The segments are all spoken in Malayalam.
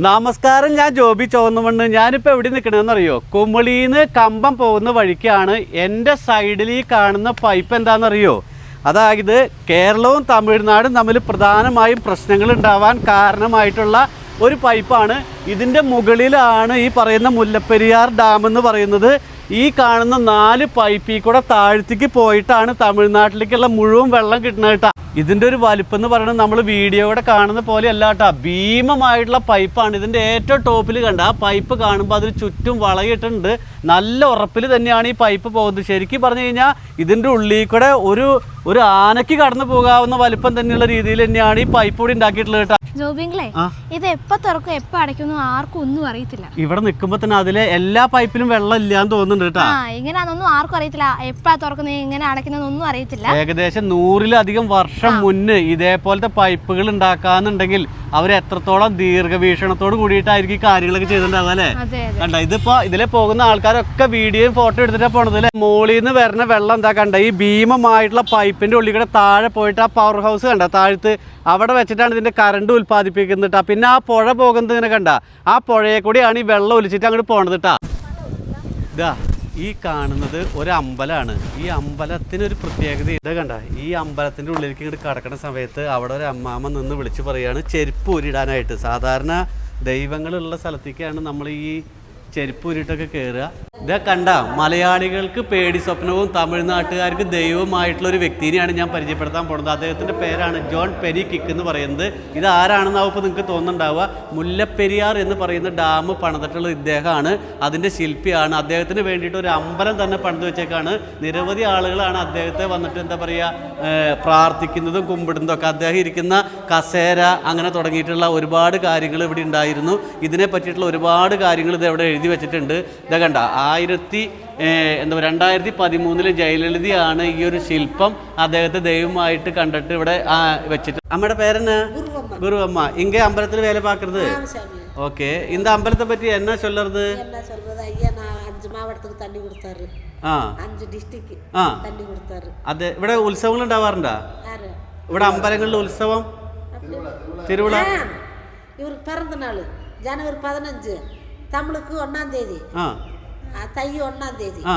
നമസ്കാരം ഞാൻ ജോബി ചോന്നുമണ്ണ്. ഞാനിപ്പോൾ എവിടെ നിൽക്കണമെന്ന് അറിയോ? കുമളിന്ന് കമ്പം പോകുന്ന വഴിക്കാണ് എന്റെ സൈഡിൽ ഈ കാണുന്ന പൈപ്പ് എന്താണെന്നറിയോ അതായത് കേരളവും തമിഴ്നാടും തമ്മിൽ പ്രധാനമായും പ്രശ്നങ്ങൾ ഉണ്ടാവാൻ കാരണമായിട്ടുള്ള ഒരു പൈപ്പാണ് ഇതിന്റെ മുകളിലാണ് ഈ പറയുന്ന മുല്ലപ്പെരിയാർ ഡാം എന്ന് പറയുന്നത്. ഈ കാണുന്ന നാല് പൈപ്പിൽ കൂടെ താഴ്ത്തിക്ക് പോയിട്ടാണ് തമിഴ്നാട്ടിലേക്കുള്ള മുഴുവൻ വെള്ളം കിട്ടുന്നത് കേട്ടോ. ഇതിന്റെ ഒരു വലിപ്പം എന്ന് പറയുന്നത് നമ്മൾ വീഡിയോയുടെ കാണുന്ന പോലെ അല്ല കേട്ടോ. ഭീമമായിട്ടുള്ള പൈപ്പാണ്. ഇതിന്റെ ഏറ്റവും ടോപ്പിൽ കണ്ട ആ പൈപ്പ് കാണുമ്പോൾ അതിന് ചുറ്റും വളയിട്ടുണ്ട്. നല്ല ഉറപ്പിൽ തന്നെയാണ് ഈ പൈപ്പ് പോകുന്നത്. ശരിക്കും പറഞ്ഞു കഴിഞ്ഞാൽ ഇതിന്റെ ഉള്ളിൽ കൂടെ ഒരു ഒരു ആനയ്ക്ക് കടന്നു പോകാവുന്ന വലിപ്പം തന്നെയുള്ള രീതിയിൽ തന്നെയാണ് ഈ പൈപ്പ് കൂടി ഉണ്ടാക്കിയിട്ടുള്ളത് കേട്ടോ. ജോബിങ്ങളെ ഇത് എപ്പോ തുറക്കും എപ്പോ അടയ്ക്കുന്നു ആർക്കും ഒന്നും അറിയത്തില്ല. ഇവിടെ നിൽക്കുമ്പോൾ തന്നെ അതിലെ എല്ലാ പൈപ്പിലും വെള്ളം ഇല്ലാന്ന് തോന്നുന്നുണ്ട് കേട്ടോ. ആ അതൊന്നും ആർക്കും അറിയത്തില്ല. എപ്പോഴാ തുറക്കുന്നത് എങ്ങനെ അടയ്ക്കുന്നതൊന്നും അറിയത്തില്ല. ഏകദേശം നൂറിലധികം വർഷം മുന്നേ ഇതേപോലത്തെ പൈപ്പുകൾ ഉണ്ടാക്കാന്നുണ്ടെങ്കിൽ അവർ എത്രത്തോളം ദീർഘവീക്ഷണത്തോട് കൂടിയിട്ടായിരിക്കും കാര്യങ്ങളൊക്കെ ചെയ്തിട്ടുണ്ടാവുക അല്ലേ? കണ്ട ഇതിപ്പോ ഇതിലെ പോകുന്ന ആൾക്കാരൊക്കെ വീഡിയോയും ഫോട്ടോ എടുത്തിട്ടാ പോണത് അല്ലേ? മോളിൽ നിന്ന് വരുന്ന വെള്ളം എന്താ കണ്ട? ഈ ഭീമമായിട്ടുള്ള പൈപ്പിന്റെ ഉള്ളിൽ കൂടെ താഴെ പോയിട്ട് ആ പവർ ഹൗസ് കണ്ട താഴത്ത് അവിടെ വെച്ചിട്ടാണ് ഇതിന്റെ കറണ്ട് ഉൽപ്പാദിപ്പിക്കുന്നത് ട്ടാ. പിന്നെ ആ പുഴ പോകുന്നത് ഇങ്ങനെ കണ്ട ആ പുഴയെ കൂടിയാണ് ഈ വെള്ളം ഒലിച്ചിട്ട് അങ്ങോട്ട് പോണത് കേട്ടാ ഇതാ ഈ കാണുന്നത് ഒരു അമ്പലമാണ്. ഈ അമ്പലത്തിന് ഒരു പ്രത്യേകത ഇത് കണ്ട ഈ അമ്പലത്തിന്റെ ഉള്ളിലേക്ക് ഇങ്ങോട്ട് കടക്കുന്ന സമയത്ത് അവിടെ ഒരു അമ്മാമ്മ നിന്ന് വിളിച്ച് പറയുകയാണ് ചെരുപ്പ് ഊരിടാനായിട്ട് സാധാരണ ദൈവങ്ങളുള്ള സ്ഥലത്തേക്കാണ് നമ്മൾ ഈ ചെരുപ്പ് ഊരിട്ടൊക്കെ കയറുക ഇതാ കണ്ട മലയാളികൾക്ക് പേടി സ്വപ്നവും തമിഴ്നാട്ടുകാർക്ക് ദൈവമായിട്ടുള്ള ഒരു വ്യക്തിനെയാണ് ഞാൻ പരിചയപ്പെടുത്താൻ പോകുന്നത്. അദ്ദേഹത്തിന്റെ പേരാണ് ജോൺ പെരി കിക്ക് എന്ന് പറയുന്നത്. ഇത് ആരാണെന്നാവും ഇപ്പോൾ നിങ്ങൾക്ക് തോന്നുന്നുണ്ടാവുക. മുല്ലപ്പെരിയാർ എന്ന് പറയുന്ന ഡാം പണിതിട്ടുള്ള ഇദ്ദേഹമാണ്. അതിന്റെ ശില്പിയാണ്. അദ്ദേഹത്തിന് വേണ്ടിയിട്ട് ഒരു അമ്പലം തന്നെ പണിത് വെച്ചേക്കാണ്. നിരവധി ആളുകളാണ് അദ്ദേഹത്തെ വന്നിട്ട് എന്താ പറയുക പ്രാർത്ഥിക്കുന്നതും കുമ്പിടുന്നതും ഒക്കെ. അദ്ദേഹം ഇരിക്കുന്ന കസേര അങ്ങനെ തുടങ്ങിയിട്ടുള്ള ഒരുപാട് കാര്യങ്ങൾ ഇവിടെ ഉണ്ടായിരുന്നു. ഇതിനെ പറ്റിയിട്ടുള്ള ഒരുപാട് കാര്യങ്ങൾ ഇത് ഇവിടെ എഴുതി വെച്ചിട്ടുണ്ട്. ഇതാ കണ്ട ആയിരത്തി ഏഹ്, എന്താ പറയുക രണ്ടായിരത്തി പതിമൂന്നില് ജയലളിതയാണ് ഈ ഒരു ശില്പം അദ്ദേഹത്തെ ദൈവമായിട്ട് കണ്ടിട്ട് ഇവിടെ ആ, വെച്ചിട്ട് അമ്മയുടെ പേരെന്നാ குருவம்மா இங்கே அம்பலத்தில் வேலை பார்க்குறது சாமி ஓகே இந்த அம்பலத்தை பற்றி என்ன சொல்லுறது என்ன சொல்றது ஐயா நான் அஞ்சு மாவட்டத்துக்கு தண்ணி கொடுத்தாரு ആ அஞ்சு டிஸ்ட்ரிக்ட் ആ தண்ணி கொடுத்தாரு അത് ഇവിടെ ഉത്സവങ്ങൾ ഉണ്ടാവാറുണ്ടോ யாரு ഇവിടെ അമ്പലങ്ങളിൽ ഉത്സവം തിരുവിള ஆ, இவருக்கு பிறந்த நாள் ஜனவரி பதினஞ்சு தமிழுக்கு ஒன்னாம் தேதி ആ ஆ, தை ஒன்னாம் தேதி ആ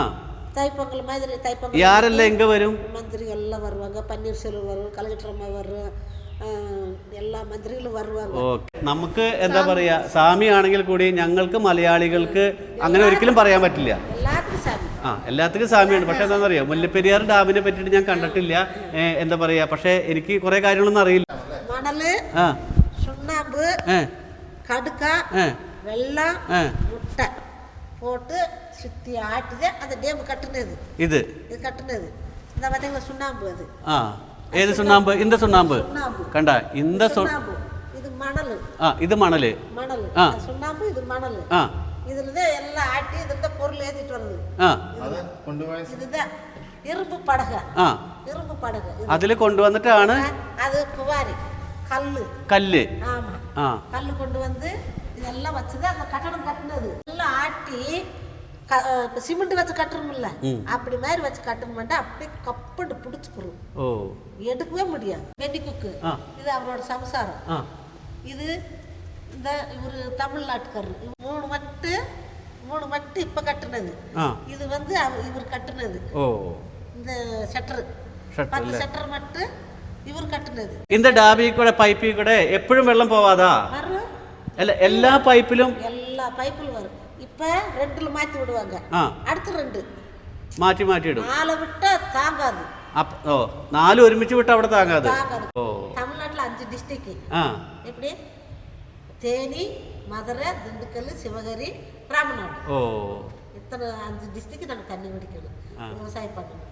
தைப்பொங்கல் மாதிரி தைப்பொங்கல் யாரெல்லாம் எங்க வரும் மந்திரிகள் எல்லாம் வருவாங்க பன்னீர்செல்வம் வரும் கலெக்டர் அம்மா வரும் ஆ, எல்லா மந்திரிகளும் வருவாங்க ഓക്കെ നമുക്ക് എന്താ പറയാ സ്വാമി ആണെങ്കിൽ കൂടി ഞങ്ങൾക്ക് മലയാളികൾക്ക് അങ്ങനെ ഒരിക്കലും പറയാൻ പറ്റില്ല எல்லாத்துக்கும் சாமி ആ എല്ലാത്തിനും സ്വാമിയാണ് പക്ഷെ എന്താണെന്ന് അറിയാം മുല്ലപ്പെരിയാർ ഡാമിനെ പറ്റിയിട്ട് ഞാൻ കണ്ടിട്ടില്ല ഏ, എന്താ പറയാ പക്ഷെ എനിക്ക് കുറെ കാര്യങ്ങളൊന്നും അറിയില്ല மணல் ആ சுண்ணாம்பு ഏ கடுக்கா போட்டு சுற்றி ஆட்டுது அந்த டேம் கட்டுனது. இது? இது கட்டுனது. இந்த பார்த்தீங்களா சுண்ணாம்பு அது. ஆ ஏது சுண்ணாம்பு? இந்த சுண்ணாம்பு. கண்டா இந்த சுண்ணாம்பு. இது மணல். ஆ இது மணல். மணல். ஆ. சுண்ணாம்பு இது மணல். ஆ. இதுல தான் எல்லாம் ஆட்டி இதுல தான் பொருள் ஏத்திட்டு வருது ஆ. கொண்டு போய் இதுதான் இரும்பு படகு. ஆ. இரும்பு படகு. அதுல கொண்டு வந்துட்டு ஆன? அது குவாரி. கல்லு. கல்லு. ஆமா. ஆ. கல்லு கொண்டு வந்து இதெல்லாம் வச்சுதான் அந்த கட்டடம் கட்டினது எல்லாம் ஆட்டி க- அஹ் இப்ப சிமெண்ட் வச்சு கட்டுறோம்ல அப்படி மாதிரி வச்சு கட்டணும்னா அப்படியே கப்புண்டு பிடிச்சிக்கிறோம் ഓ எடுக்கவே முடியாது வெடி குக்கு ஆ. இது அவரோட சம்சாரம் ആ இது இந்த இவர் தமிழ்நாட்டுக்காரர் இவர் மூணு மட்டும் மூணு மட்டும் இப்ப கட்டுனது ആ இது வந்து அவ- இவர் கட்டுனது ഓ இந்த ஷட்டர் ഷട്ടർ பத்து അല്ലേ ஷட்டர் மட்டும் இவர் கட்டுனது ഇന്ത ഡാബിൽ കൂടെ പൈപ്പിൽ കൂടെ എപ്പോഴും വെള്ളം പോവാതാ வரும் അല്ല എല്ലാ പൈപ്പിലും எல்லா பைப்பிலும் வரும் இப்ப ரெண்டுல மாத்தி விடுவாங்க ആ அடுத்து ரெண்டு മാറ്റി മാറ്റി ഇടും நாலு விட்டா தாங்காது അപ്പ- ഓ നാല് ഒരുമിച്ച് വിട്ട് അവിടെ താങ്ങാതെ தாங்காது ഓ தமிழ்நாட்டுல அஞ்சு டிஸ்ட்ரிக்ட் ആ எப்படி தேனி மதுரை திண்டுக்கல் சிவகரி ராமநாடு ഓ இத்தனை அஞ்சு டிஸ்ட்ரிக்ட் நாங்கள் தண்ணி குடிக்கணும் விவசாயம் பண்ணணும்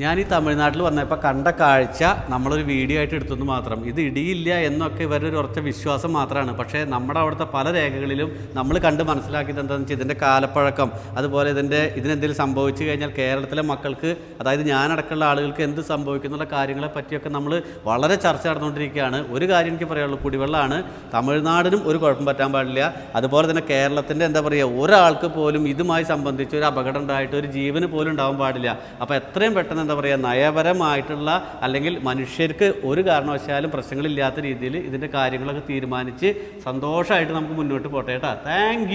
ഞാൻ ഈ തമിഴ്നാട്ടിൽ വന്നപ്പോൾ കണ്ട കാഴ്ച നമ്മളൊരു വീഡിയോ ആയിട്ട് എടുത്തെന്ന് മാത്രം. ഇത് ഇടിയില്ല എന്നൊക്കെ ഇവരുടെ ഒരു ഉറച്ച വിശ്വാസം മാത്രമാണ്. പക്ഷേ നമ്മുടെ അവിടുത്തെ പല രേഖകളിലും നമ്മൾ കണ്ട് മനസ്സിലാക്കിയത് എന്താണെന്ന് വെച്ചാൽ ഇതിന്റെ കാലപ്പഴക്കം. അതുപോലെ ഇതിന്റെ ഇതിനെന്തെങ്കിലും സംഭവിച്ചു കഴിഞ്ഞാൽ കേരളത്തിലെ മക്കൾക്ക് അതായത് ഞാനടക്കമുള്ള ആളുകൾക്ക് എന്ത് സംഭവിക്കുന്നുള്ള കാര്യങ്ങളെ പറ്റിയൊക്കെ നമ്മൾ വളരെ ചർച്ച നടന്നുകൊണ്ടിരിക്കുകയാണ്. ഒരു കാര്യം എനിക്ക് പറയാനുള്ളൂ. കുടിവെള്ളമാണ്. തമിഴ്നാടിനും ഒരു കുഴപ്പം പറ്റാൻ പാടില്ല. അതുപോലെ തന്നെ കേരളത്തിന്റെ എന്താ പറയുക ഒരാൾക്ക് പോലും ഇതുമായി സംബന്ധിച്ച് ഒരു അപകടം ഉണ്ടായിട്ട് ഒരു ജീവന് പോലും ഉണ്ടാവാൻ പാടില്ല. അപ്പോൾ എത്രയും പെട്ടെന്ന് എന്താ പറയുക നയപരമായിട്ടുള്ള അല്ലെങ്കിൽ മനുഷ്യർക്ക് ഒരു കാരണവശാലും പ്രശ്നങ്ങളില്ലാത്ത രീതിയിൽ ഇതിന്റെ കാര്യങ്ങളൊക്കെ തീരുമാനിച്ച് സന്തോഷമായിട്ട് നമുക്ക് മുന്നോട്ട് പോട്ടെ കേട്ടോ. താങ്ക്